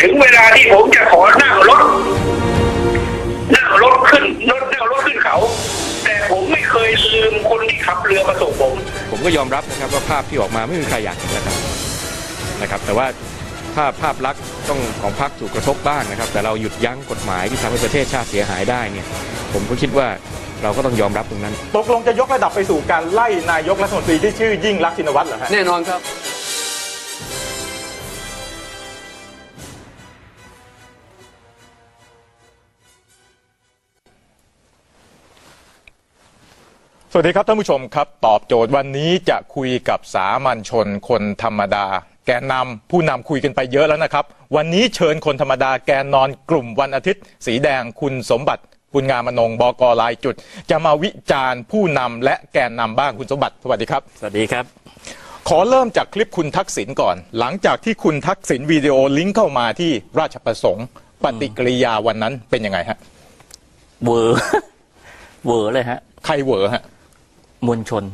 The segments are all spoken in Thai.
ถึงเวลาที่ผมจะขอนั่งรถนั่งรถขึ้นรถนั่งรถขึ้นเขา แต่ผมไม่เคยลืมคนที่ขับเรือมาส่งผม ผมก็ยอมรับนะครับว่าภาพที่ออกมาไม่มีใครอยากเห็นนะครับนะครับ แต่ว่าภาพภาพลักษณ์ต้องของพรรคถูกกระทบบ้างนะครับ แต่เราหยุดยั้งกฎหมายที่ทำให้ประเทศชาติเสียหายได้เนี่ย ผมก็คิดว่าเราก็ต้องยอมรับตรงนั้น ตกลงจะยกระดับไปสู่การไล่นายกรัฐมนตรีที่ชื่อยิ่งรักษณ์ชินวัตรเหรอฮะ แน่นอนครับ วัสดีครับท่านผู้ชมครับตอบโจทย์วันนี้จะคุยกับสามัญชนคนธรรมดา แกนนำผู้นำคุยกันไปเยอะแล้วนะครับ วันนี้เชิญคนธรรมดาแกนนอนกลุ่มวันอาทิตย์ สีแดงคุณสมบัติ คุณงามมนงบกลายจุด จะมาวิจารณ์ผู้นำและแกนนำบ้างคุณสมบัติสวัสดีครับ สวัสดีครับ ขอเริ่มจากคลิปคุณทักษิณก่อน หลังจากที่คุณทักษิณวิดีโอลิงก์เข้ามาที่ราชประสงค์ ปฏิกิริยาวันนั้นเป็นยังไงฮะเวอร์เวอร์เลยฮะใครเหวอฮะ มวลชน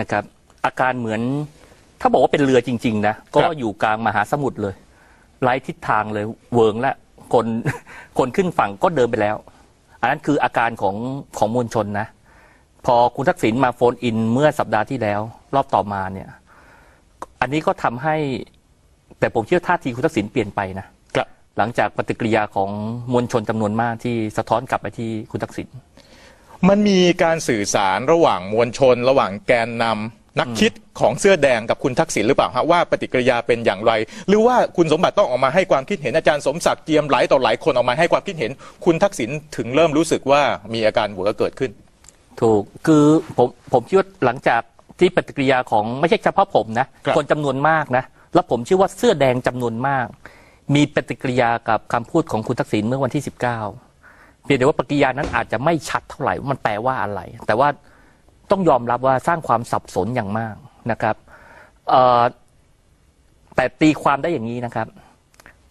นะครับ อาการเหมือน ถ้าบอกว่าเป็นเรือจริง ๆ นะ ก็อยู่กลางมหาสมุทรเลยไร้ทิศทางเลยเวิงและคนคนขึ้นฝั่งก็เดินไปแล้ว อันนั้นคืออาการของของมวลชนนะ พอคุณทักษิณมาโฟนอินเมื่อสัปดาห์ที่แล้ว รอบต่อมาเนี่ย อันนี้ก็ทำให้แต่ผมเชื่อท่าทีคุณทักษิณเปลี่ยนไปนะครับหลังจากปฏิกิริยาของมวลชนจำนวนมากที่สะท้อนกลับไปที่คุณทักษิณ มันมีการสื่อสารระหว่างมวลชน ระหว่างแกนนำนักคิดของเสื้อแดงกับคุณทักษิณหรือเปล่าฮะว่าปฏิกิริยาเป็นอย่างไร หรือว่าคุณสมบัติต้องออกมาให้ความคิดเห็นอาจารย์สมศักดิ์เจียมหลายต่อหลายคนออกมาให้ความคิดเห็น คุณทักษิณถึงเริ่มรู้สึกว่ามีอาการเหวอเกิดขึ้น ถูกคือผมผมคิดว่าหลังจากที่ปฏิกิริยาของไม่ใช่เฉพาะผมนะครับคนจำนวนมากนะแล้วผมเชื่อว่าเสื้อแดงจำนวนมาก มีปฏิกิริยากับคำพูดของคุณทักษิณเมื่อวันที่ 19 เพียงแต่ว่าปฏิกิริยานั้นอาจจะไม่ชัดเท่าไหร่ว่ามันแปลว่าอะไร แต่ว่าต้องยอมรับว่าสร้างความสับสนอย่างมากนะครับเอ่อแต่ตีความได้อย่างนี้นะครับ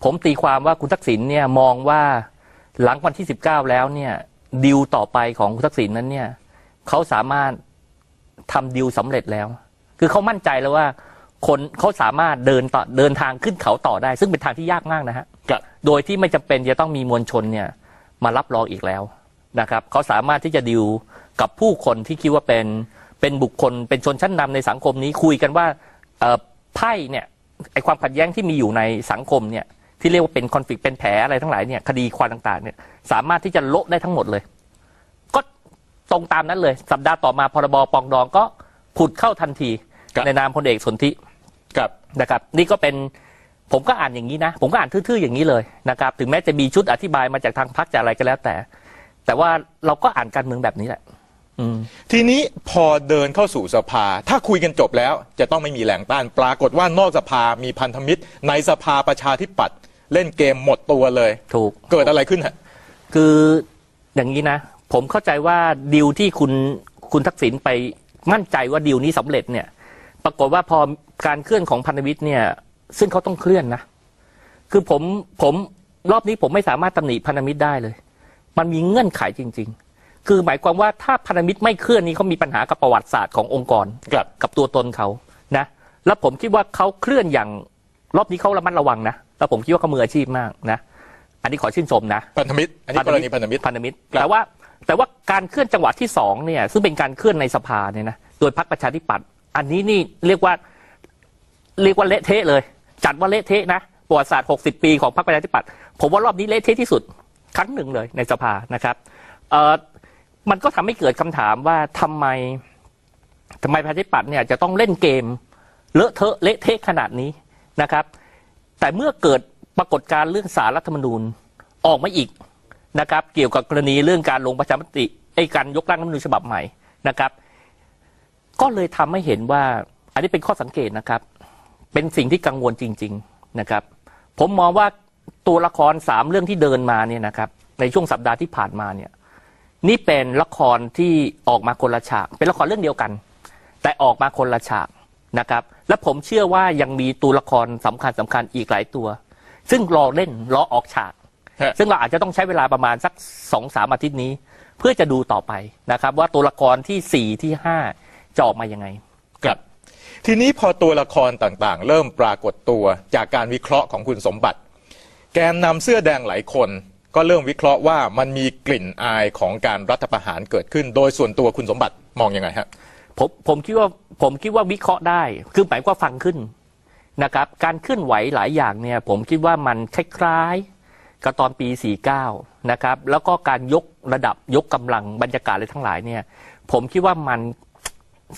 ผมตีความว่าคุณทักษิณเนี่ยมองว่าหลังวันที่ 19 แล้วเนี่ยดิวต่อไปของคุณทักษิณนั้นเนี่ยเขาสามารถทำดิวสำเร็จแล้ว คือเขามั่นใจแล้วว่า คนเขาสามารถเดินต่อเดินทางขึ้นเขาต่อได้ ซึ่งเป็นทางที่ยากมากนะฮะครับโดยที่ไม่จำเป็นจะต้องมีมวลชนเนี่ย มารับรองอีกแล้วนะครับเขาสามารถที่จะดิวกับผู้คนที่คิดว่าเป็นเป็นบุคคล เป็นชนชั้นนำในสังคมนี้คุยกันว่าเอ่อไพ่เนี่ยไอความขัดแย้งที่มีอยู่ในสังคมเนี่ยที่เรียกว่าเป็นคอนฟ lict เป็นแผลอะไรทั้งหลายเนี่ยคดีความต่างๆเนี่ยสามารถที่จะโละได้ทั้งหมดเลย ก็ตรงตามนั้นเลย สัปดาห์ต่อมาพรบปรองดองก็ผุดเข้าทันทีครับในนามพลเอกสนธิครับนะครับ นี่ก็เป็น ผมก็อ่านอย่างนี้นะ ผมก็อ่านทื่อๆอย่างนี้เลยนะครับ ถึงแม้จะมีชุดอธิบายมาจากทางพักจากอะไรก็แล้วแต่ แต่ว่าเราก็อ่านการเมืองแบบนี้แหละอืมทีนี้พอเดินเข้าสู่สภา ถ้าคุยกันจบแล้ว จะต้องไม่มีแรงต้าน ปรากฏว่านอกสภามีพันธมิตร ในสภาประชาธิปัตย์เล่นเกมหมดตัวเลย ถูกเกิดอะไรขึ้นฮะคืออย่างนี้นะ ผมเข้าใจว่าดีลที่คุณคุณทักษิณไปมั่นใจว่าดีลนี้สำเร็จเนี่ย ปรากฏว่าพอการเคลื่อนของพันธมิตรเนี่ย ซึ่งเขาต้องเคลื่อนนะ คือผมผมรอบนี้ผมไม่สามารถตำหนิพันธมิตรได้เลย มันมีเงื่อนไขจริง ๆ คือหมายความว่าถ้าพันธมิตรไม่เคลื่อนนี้เขามีปัญหากับประวัติศาสตร์ขององค์กรครับกับตัวตนเขานะแล้วผมคิดว่าเขาเคลื่อนอย่างรอบนี้เขาระมัดระวังนะแล้วผมคิดว่าเขามืออาชีพมากนะอันนี้ขอชื่นชมนะพันธมิตรอันนี้กรณีพันธมิตรพันธมิตรครับแต่ว่าแต่ว่าการเคลื่อนจังหวะที่สองเนี่ยซึ่งเป็นการเคลื่อนในสภาเนี่ยนะโดยพรรคประชาธิปัตย์อันนี้นี่เรียกว่าเรียกว่าเละเทะเลย จัดว่าเละเทะนะประวัติศาสตร์ 60 ปีของพรรคประชาธิปัตย์ผมว่ารอบนี้เละเทะที่สุดครั้งหนึ่งเลยในสภานะครับเออมันก็ทำให้เกิดคำถามว่าทำไมทำไมประชาธิปัตย์เนี่ยจะต้องเล่นเกมเลอะเทอะเละเทะขนาดนี้นะครับ แต่เมื่อเกิดปรากฏการณ์เรื่องสารรัฐธรรมนูญออกมาอีกนะครับ เกี่ยวกับกรณีเรื่องการลงประชามติไอ้การยกร่างรัฐธรรมนูญฉบับใหม่นะครับ ก็เลยทำให้เห็นว่า อันนี้เป็นข้อสังเกตนะครับ เป็นสิ่งที่กังวลจริง ๆนะครับ ผมมองว่าตัวละครสามเรื่องที่เดินมาเนี่ยนะครับ ในช่วงสัปดาห์ที่ผ่านมาเนี่ย นี่เป็นละครที่ออกมาคนละฉาก เป็นละครเรื่องเดียวกัน แต่ออกมาคนละฉากนะครับ และผมเชื่อว่ายังมีตัวละครสำคัญสำคัญอีกหลายตัว ซึ่งรอเล่นรอออกฉากฮะซึ่งเราอาจจะต้องใช้เวลาประมาณสักสองสามอาทิตย์นี้ เพื่อจะดูต่อไปนะครับ ว่าตัวละครที่สี่ที่ห้าจะออกมายังไงครับ ทีนี้พอตัวละครต่างๆ เริ่มปรากฏตัวจากการวิเคราะห์ของคุณสมบัติ แกนนำเสื้อแดงหลายคน ก็เริ่มวิเคราะห์ว่ามันมีกลิ่นอายของการรัฐประหารเกิดขึ้น โดยส่วนตัวคุณสมบัติมองยังไงฮะผมผมคิดว่าผมคิดว่าวิเคราะห์ได้ คือหมายความว่าฟังขึ้นนะครับ การเคลื่อนไหวหลายอย่างเนี่ย ผมคิดว่ามันคล้ายๆกับตอนปี 49 นะครับ แล้วก็การยกระดับยกกำลังบรรยากาศอะไรทั้งหลายเนี่ย ผมคิดว่ามัน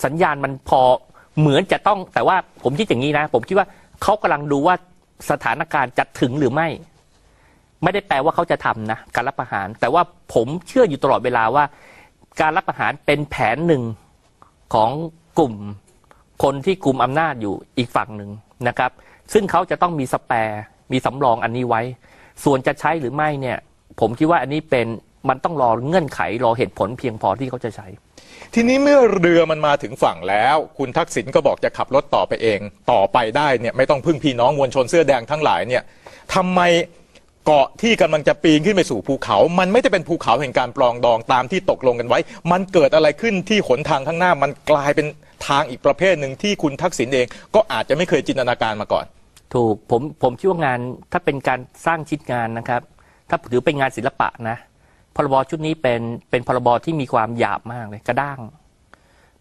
สัญญาณมันพอ เหมือนจะต้องแต่ว่าผมคิดอย่างนี้นะ ผมคิดว่าเขากำลังดูว่าสถานการณ์จะถึงหรือไม่ ไม่ได้แปลว่าเขาจะทำนะการรับประหาร แต่ว่าผมเชื่ออยู่ตลอดเวลาว่า การรับประหารเป็นแผนหนึ่งของกลุ่มคนที่กลุ่มอำนาจอยู่อีกฝั่งหนึ่งนะครับ ซึ่งเขาจะต้องมีสแปร์มีสำรองอันนี้ไว้ ส่วนจะใช้หรือไม่เนี่ย ผมคิดว่าอันนี้เป็นมันต้องรอเงื่อนไขรอเหตุผลเพียงพอที่เขาจะใช้ ทีนี้เมื่อเรือมันมาถึงฝั่งแล้ว คุณทักษิณก็บอกจะขับรถต่อไปเอง ต่อไปได้เนี่ยไม่ต้องพึ่งพี่น้องมวลชนเสื้อแดงทั้งหลายเนี่ยทำไมเกาะที่กำลังจะปีนขึ้นไปสู่ภูเขา มันไม่ได้เป็นภูเขาแห่งการปลองดองตามที่ตกลงกันไว้ มันเกิดอะไรขึ้นที่หนทางข้างหน้า มันกลายเป็นทางอีกประเภทหนึ่งที่คุณทักษิณเอง ก็อาจจะไม่เคยจินตนาการมาก่อน ถูกผมผมคิดว่างานถ้าเป็นการสร้างชิ้นงานนะครับ ถ้าถือเป็นงานศิลปะนะ พรบชุดนี้เป็นเป็นพรบที่มีความหยาบมากเลยกระด้าง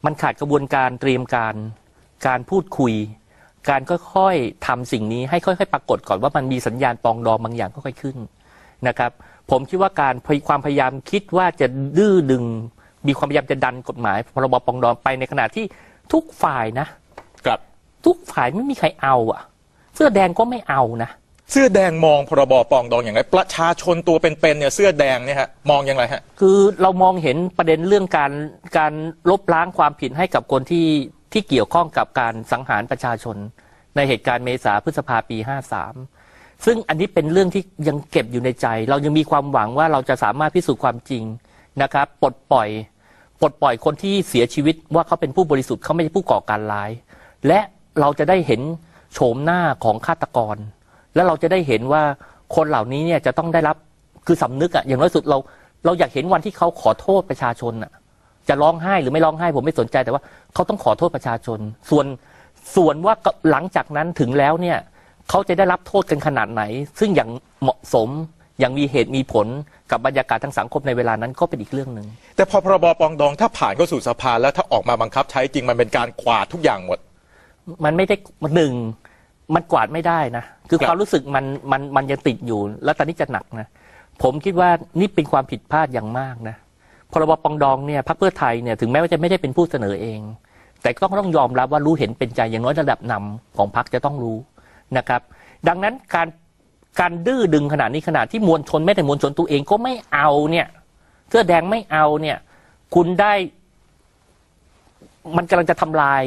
มันขาดกระบวนการเตรียมการ การพูดคุย การค่อยๆทำสิ่งนี้ให้ค่อยๆ ปรากฏก่อนว่ามันมีสัญญาณปองดองบางอย่างค่อยๆขึ้นนะครับ ผมคิดว่าการพยความพยายามคิดว่าจะดื้อดึง มีความพยายามจะดันกฎหมายพรบปองดองไปในขณะที่ทุกฝ่ายนะครับ ทุกฝ่ายไม่มีใครเอาอะ เสื้อแดงก็ไม่เอานะ เสื้อแดงมองพรบปรองดองอย่างไร ประชาชนตัวเป็นๆเนี่ยเสื้อแดงเนี่ยฮะมองอย่างไรฮะ คือเรามองเห็นประเด็นเรื่องการการลบล้างความผิดให้กับคนที่ที่เกี่ยวข้องกับการสังหารประชาชน ในเหตุการณ์เมษาพฤษภาปี 53 ซึ่งอันนี้เป็นเรื่องที่ยังเก็บอยู่ในใจ เรายังมีความหวังว่าเราจะสามารถพิสูจน์ความจริงนะครับปลดปล่อยปลดปล่อยคนที่เสียชีวิตว่าเขาเป็นผู้บริสุทธิ์เขาไม่ใช่ผู้ก่อการร้าย และเราจะได้เห็นโฉมหน้าของฆาตกร และเราจะได้เห็นว่าคนเหล่านี้เนี่ยจะต้องได้รับคือสำนึกอะอย่างน้อยสุดเราเราอยากเห็นวันที่เขาขอโทษประชาชนอะจะร้องไห้หรือไม่ร้องไห้ผมไม่สนใจแต่ว่าเขาต้องขอโทษประชาชน ส่วนส่วนว่าหลังจากนั้นถึงแล้วเนี่ยเขาจะได้รับโทษกันขนาดไหน ซึ่งอย่างเหมาะสมอย่างมีเหตุมีผลกับบรรยากาศทางสังคมในเวลานั้นก็เป็นอีกเรื่องหนึ่งแต่พอพรบปรองดองถ้าผ่านเข้าสู่สภาแล้วถ้าออกมาบังคับใช้จริงมันเป็นการกวาดทุกอย่างหมด มันไม่ได้หนึ่ง มันกวาดไม่ได้นะ คือความรู้สึกมันมันมันยังติดอยู่ แล้วตอนนี้จะหนักนะ ผมคิดว่านี่เป็นความผิดพลาดอย่างมากนะพรบปองดองเนี่ยพรรคเพื่อไทยเนี่ยถึงแม้ว่าจะไม่ได้เป็นผู้เสนอเอง แต่ก็ต้องต้องยอมรับว่ารู้เห็นเป็นใจอย่างน้อยระดับนำของพรรคจะต้องรู้นะครับ ดังนั้นการการดื้อดึงขนาดนี้ขนาดที่มวลชนแม้แต่มวลชนตัวเองก็ไม่เอาเนี่ยเสื้อแดงไม่เอาเนี่ย คุณได้ มันกำลังจะทำลาย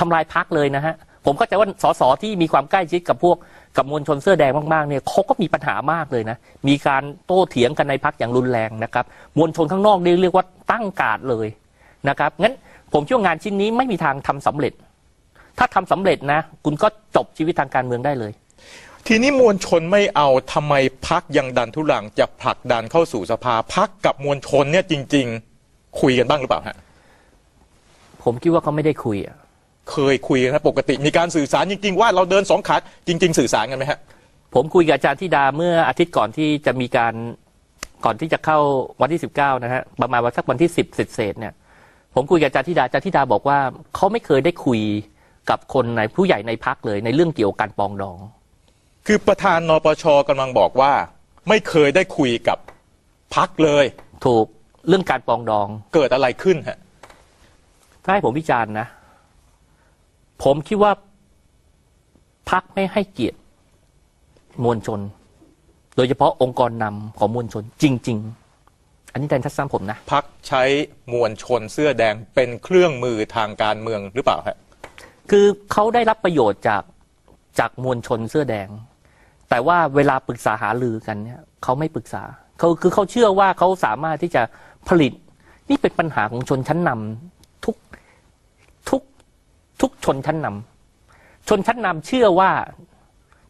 ทำลายพักเลยนะฮะ ผมเข้าใจว่าสสที่มีความใกล้ชิดกับพวกกับมวลชนเสื้อแดงมากๆเนี่ยเขาก็มีปัญหามากเลยนะ มีการโต้เถียงกันในพักอย่างรุนแรงนะครับ มวลชนข้างนอกนี่เรียกว่าตั้งการดเลยนะครับงั้นผมเชื่อว่างานชิ้นนี้ไม่มีทางทำสำเร็จ ถ้าทำสำเร็จนะ คุณก็จบชีวิตทางการเมืองได้เลย ทีนี้มวลชนไม่เอาทำไมพักยังดันทุลังจะผลักดันเข้าสู่สภาพักกับมวลชนเนี่ยจริง ๆ คุยกันบ้างหรือเปล่าฮะผมคิดว่าเขาไม่ได้คุยอะ เคยคุยกันนะปกติมีการสื่อสารจริง ๆ ว่าเราเดินสองขาจริง ๆ สื่อสารกันไหมฮะ ผมคุยกับอาจารย์ธิดาเมื่ออาทิตย์ก่อนที่จะมีการก่อนที่จะเข้าวันที่สิบเก้านะฮะประมาณวันสักวันที่สิบเศษๆเนี่ย ผมคุยกับอาจารย์ธิดาอาจารย์ธิดาบอกว่าเขาไม่เคยได้คุยกับคนในผู้ใหญ่ในพักเลยในเรื่องเกี่ยวกับการปรองดอง คือประธานนปชกำลังบอกว่า ไม่เคยได้คุยกับพักเลย ถูกเรื่องการปรองดองเกิดอะไรขึ้นฮะ ถ้าให้ผมวิจารณ์นะ ผมคิดว่าพักไม่ให้เกียรติมวลชน โดยเฉพาะองค์กรนำของมวลชนจริง ๆ อันนี้แต่ทัศนผมนะพักใช้มวลชนเสื้อแดงเป็นเครื่องมือทางการเมืองหรือเปล่าฮะคือเขาได้รับประโยชน์จากจากมวลชนเสื้อแดง แต่ว่าเวลาปรึกษาหารือกันเนี่ยเขาไม่ปรึกษาเขาคือเขาเชื่อว่าเขาสามารถที่จะผลิต นี่เป็นปัญหาของชนชั้นนำทุกทุก ทุกชนชั้นนำชนชั้นนำเชื่อว่า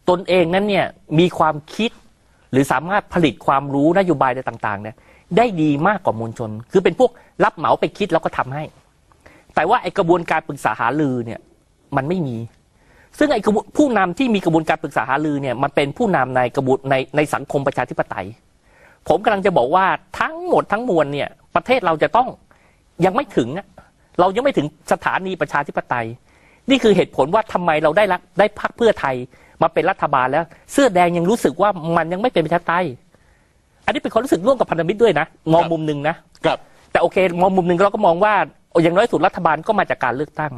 ตนเองนั้นเนี่ยมีความคิดหรือสามารถผลิตความรู้นโยบายอะไรต่างๆเนี่ยได้ดีมากกว่ามวลชน คือเป็นพวกรับเหมาไปคิดแล้วก็ทำให้ แต่ว่าไอกระบวนการปรึกษาหารือเนี่ยมันไม่มี ซึ่งไอ้ผู้นำที่มีกระบวนการปรึกษาหารือเนี่ยมันเป็นผู้นำในกระบวนในในสังคมประชาธิปไตย ผมกำลังจะบอกว่าทั้งหมดทั้งมวลเนี่ยประเทศเราจะต้องยังไม่ถึงอะ เรายังไม่ถึงสถานีประชาธิปไตย นี่คือเหตุผลว่าทำไมเราได้รักได้พักเพื่อไทยมาเป็นรัฐบาลแล้ว เสื้อแดงยังรู้สึกว่ามันยังไม่เป็นประชาธิปไตย อันนี้เป็นความรู้สึกร่วมกับพันธมิตรด้วยนะมองครับมุมหนึ่งนะครับ แต่โอเคมองมุมหนึ่งเราก็มองว่าอย่างน้อยสุดรัฐบาลก็มาจากการเลือกตั้ง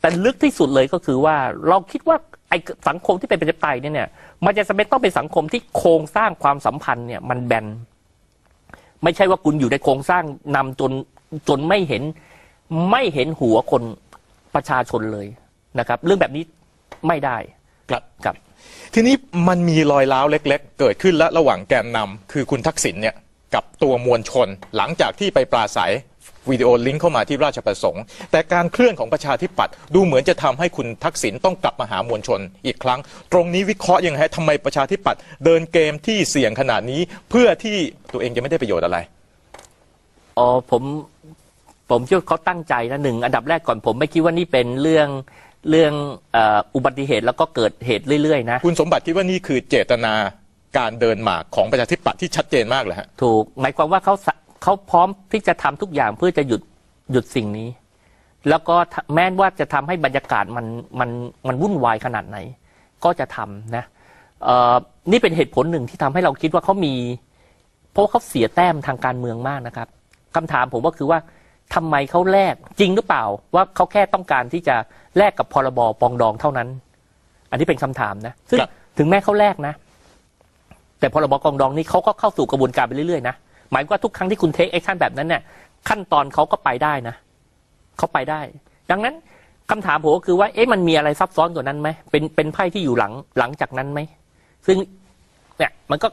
แต่ลึกที่สุดเลยก็คือว่าเราคิดว่าไอ้สังคมที่เป็นประชาธิปไตยเนี่ยเนี่ยมันจะจำเป็นต้องเป็นสังคมที่โครงสร้างความสัมพันธ์เนี่ยมันแบนไม่ใช่ว่าคุณอยู่ในโครงสร้างนำจนจนไม่เห็น ไม่เห็นหัวคนประชาชนเลยนะครับ เรื่องแบบนี้ไม่ได้ครับครับ ทีนี้มันมีรอยร้าวเล็ก ๆ เกิดขึ้นแล้วระหว่างแกนนำคือคุณทักษิณเนี่ยกับตัวมวลชน หลังจากที่ไปปราศัยวิดีโอลิงก์เข้ามาที่ราชประสงค์ แต่การเคลื่อนของประชาธิปัตย์ดูเหมือนจะทำให้คุณทักษิณต้องกลับมาหามวลชนอีกครั้ง ตรงนี้วิเคราะห์ยังไงฮะทำไมประชาธิปัตย์เดินเกมที่เสี่ยงขนาดนี้ เพื่อที่ตัวเองจะไม่ได้ประโยชน์อะไรอ๋อผม ผมคิดว่าเขาตั้งใจนะหนึ่งอันดับแรกก่อนผมไม่คิดว่านี่เป็นเรื่องเรื่องเอ่ออุบัติเหตุแล้วก็เกิดเหตุเรื่อยๆนะคุณสมบัติคิดว่านี่คือเจตนาการเดินหมากของประชาธิปัตย์ที่ชัดเจนมากเลยฮะถูก หมายความว่าเขาสะเขาพร้อมที่จะทำทุกอย่างเพื่อจะหยุดหยุดสิ่งนี้ แล้วก็ถ้าแม้ว่าจะทำให้บรรยากาศมันมันมันวุ่นวายขนาดไหน ก็จะทำนะเอ่อนี่เป็นเหตุผลหนึ่งที่ทำให้เราคิดว่าเขามี เพราะว่าเขาเสียแต้มทางการเมืองมากนะครับคำถามผมก็คือว่า ทำไมเขาแลกจริงหรือเปล่า ว่าเขาแค่ต้องการที่จะแลกกับพรบปรองดองเท่านั้น อันนี้เป็นคำถามนะซึ่งครับถึงแม้เขาแลกนะ แต่พรบกองดองนี้เขาก็เข้าสู่กระบวนการไปเรื่อยๆนะหมายความว่าทุกครั้งที่คุณเทคแอคชั่นแบบนั้นเนี่ยขั้นตอนเขาก็ไปได้นะเขาไปได้ ดังนั้นคำถามผมก็คือว่าเอ๊ะมันมีอะไรซับซ้อนกว่านั้นไหมเป็นเป็นไพ่ที่อยู่หลังหลังจากนั้นไหมซึ่งเนี่ยมันก็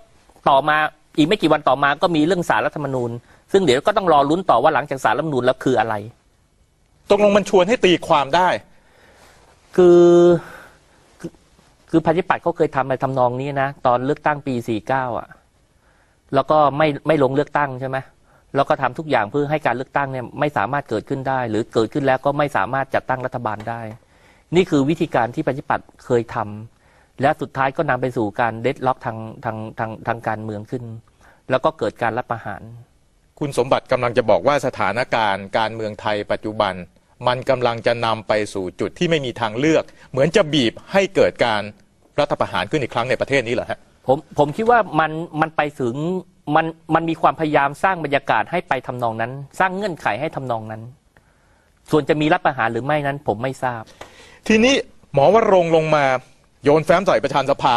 ต่อมาอีกไม่กี่วันต่อมาก็มีเรื่องสารรัฐธรรมนูญ ซึ่งเดี๋ยวก็ต้องรอลุ้นต่อว่าหลังจากสารรัฐธรรมนูญแล้วคืออะไร ตกลงมันชวนให้ตีความได้ คือคือคือพันธิปัตย์เขาเคยทำอะไรทำนองนี้นะตอนเลือกตั้งปี 49 อะ แล้วก็ไม่ไม่ลงเลือกตั้งใช่ไหมแล้วก็ทำทุกอย่างเพื่อให้การเลือกตั้งเนี่ยไม่สามารถเกิดขึ้นได้ หรือเกิดขึ้นแล้วก็ไม่สามารถจัดตั้งรัฐบาลได้ นี่คือวิธีการที่พันธิปัตย์เคยทำและสุดท้ายก็นำไปสู่การเดดล็อกทางทางทางทางการเมืองขึ้น แล้วก็เกิดการรับประหาร คุณสมบัติกำลังจะบอกว่าสถานการณ์การเมืองไทยปัจจุบัน มันกำลังจะนำไปสู่จุดที่ไม่มีทางเลือก เหมือนจะบีบให้เกิดการรัฐประหารขึ้นอีกครั้งในประเทศนี้เหรอฮะผมผมคิดว่ามันมันไปถึงมันมันมีความพยายามสร้างบรรยากาศให้ไปทำนองนั้น สร้างเงื่อนไขให้ทำนองนั้น ส่วนจะมีรับประหารหรือไม่นั้น ผมไม่ทราบ ทีนี้หมอวรงค์ลงมาโยนแฟ้มใส่ประธานสภา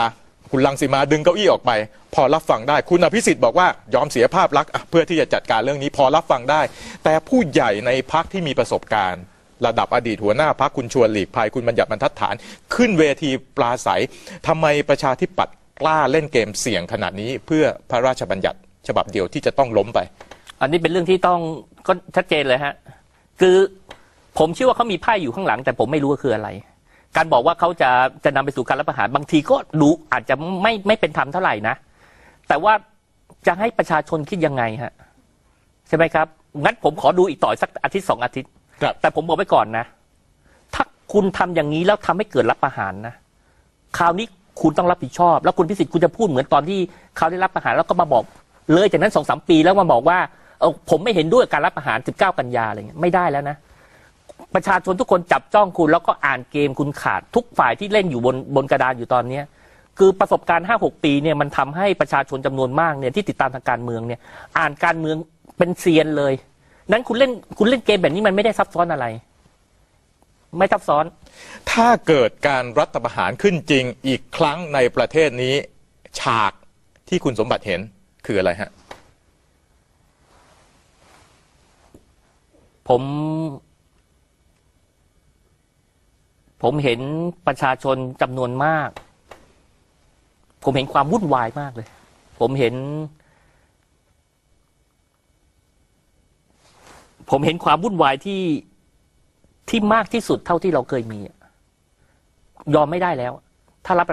คุณลังสีมาดึงเก้าอี้ออกไป พอรับฟังได้ คุณอภิสิทธิ์บอกว่ายอมเสียภาพลักษณ์อะเพื่อที่จะจัดการเรื่องนี้พอรับฟังได้ แต่ผู้ใหญ่ในพักที่มีประสบการณ์ ระดับอดีตหัวหน้าพักคุณชวนหลีกภัยคุณบัญญัติบรรทัดฐาน ขึ้นเวทีปราศัยทำไมประชาธิปัตย์กล้าเล่นเกมเสี่ยงขนาดนี้ เพื่อพระราชบัญญัติฉบับเดียวที่จะต้องล้มไป อันนี้เป็นเรื่องที่ต้องก็ชัดเจนเลยฮะ คือผมเชื่อว่าเขามีไพ่อยู่ข้างหลัง แต่ผมไม่รู้ว่าคืออะไร การบอกว่าเขาจะจะนำไปสู่การรับประหารบางทีก็ดูอาจจะไม่ไม่เป็นธรรมเท่าไหร่นะ แต่ว่าจะให้ประชาชนคิดยังไงฮะใช่ไหมครับ งั้นผมขอดูอีกต่อสักอาทิตย์สองอาทิตย์ ครับ แต่ผมบอกไว้ก่อนนะ ถ้าคุณทำอย่างนี้แล้วทำให้เกิดรับประหารนะ คราวนี้คุณต้องรับผิดชอบ แล้วคุณพิสิทธิ์คุณจะพูดเหมือนตอนที่เขาได้รับประหารแล้วก็มาบอก เลยจากนั้นสองสามปีแล้วมาบอกว่าเออผมไม่เห็นด้วยกับการรับประหาร 19 กันยาอะไรเงี้ยไม่ได้แล้วนะ ประชาชนทุกคนจับจ้องคุณแล้วก็อ่านเกมคุณขาดทุกฝ่ายที่เล่นอยู่บนบนกระดานอยู่ตอนเนี้ยคือประสบการณ์ 5-6 ปีเนี่ยมันทำให้ประชาชนจำนวนมากเนี่ยที่ติดตามทางการเมืองเนี่ยอ่านการเมืองเป็นเซียนเลย นั้นคุณเล่นคุณเล่นเกมแบบนี้มันไม่ได้ซับซ้อนอะไร ไม่ซับซ้อน ถ้าเกิดการรัฐประหารขึ้นจริงอีกครั้งในประเทศนี้ ฉากที่คุณสมบัติเห็นคืออะไรฮะ ผม ผมเห็นประชาชนจำนวนมาก ผมเห็นความวุ่นวายมากเลย ผมเห็น ผมเห็นความวุ่นวายที่ที่มากที่สุดเท่าที่เราเคยมี ยอมไม่ได้แล้ว ถ้ารับ